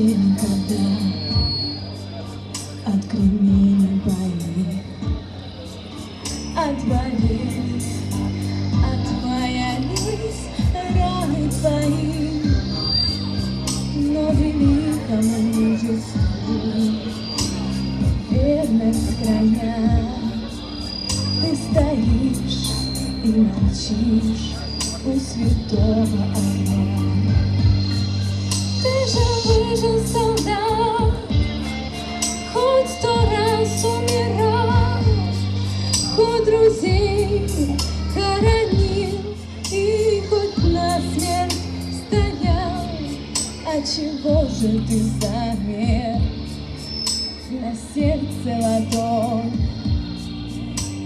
те никогда от кремени боли, отвалились, отвалились раны твои, но великому мужеству верность края. Ты стоишь и молчишь у святого огня. Хоронил и хоть на смерть стоял. А чего же ты замер? На сердце ладонь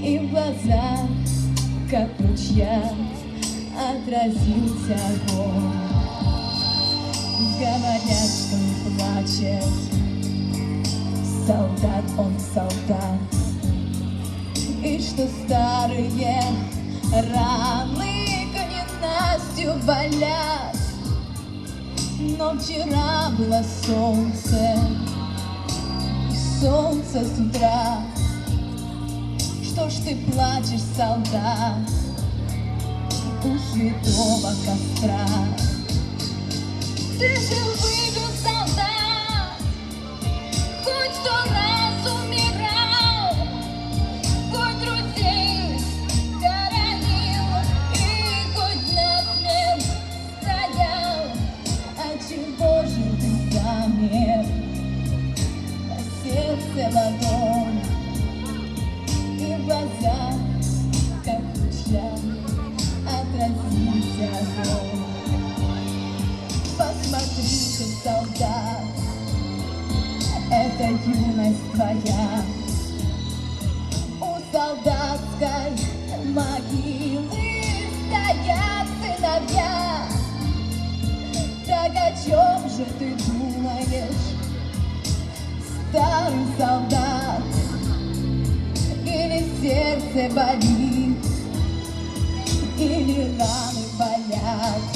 и в глазах, как в ручьях, отразился огонь. Говорят, что не плачет Солдат, он солдат что старые раны Ненастью болят. Но вчера было солнце И солнце с утра. Что ж ты плачешь, солдат У святого костра ты же А чего же ты замер? На сердце ладонь и в глазах, как в ручьях, отразился огонь. Посмотрите, солдат, это юность твоя. У солдатской могилы старый солдат? Или сердце болит, или раны болят?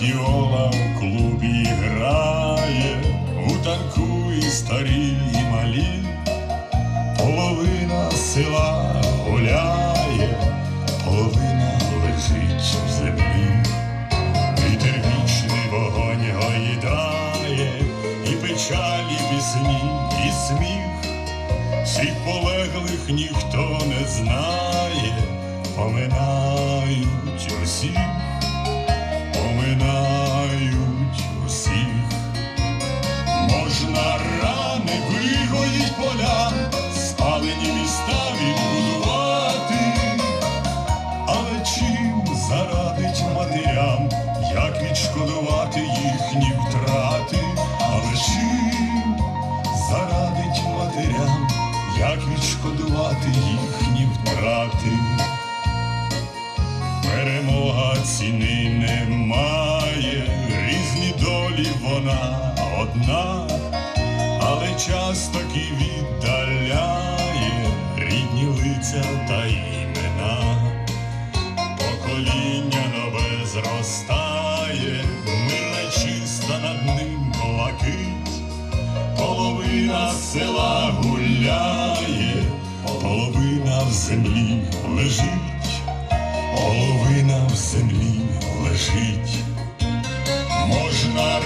гладіола в клубі грає, у танку і старі і малі, половина села гуляє, половина лежить в землі, Вітер вічний вогонь гоїдає, і печалі пісні, і сміх, всіх полеглих ніхто не знає, поминають усіх. Відшкодувати їхні втрати. Перемога ціни немає, різні долі вона одна, але час таки віддаляє рідні лиця та імена. Покоління нове зростає, мирна чиста над ним блакить, половина села гуляє, в землі лежить половина в землі лежить. Можна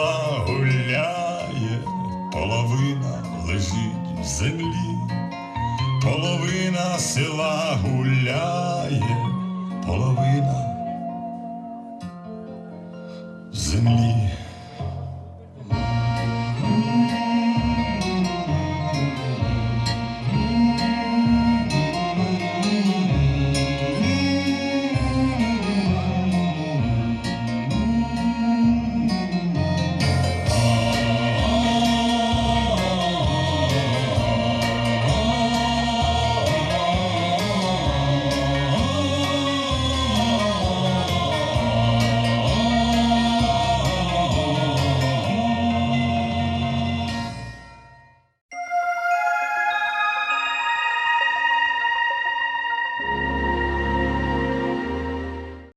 села гуляє, половина лежить в землі, половина села гуляє, половина в землі.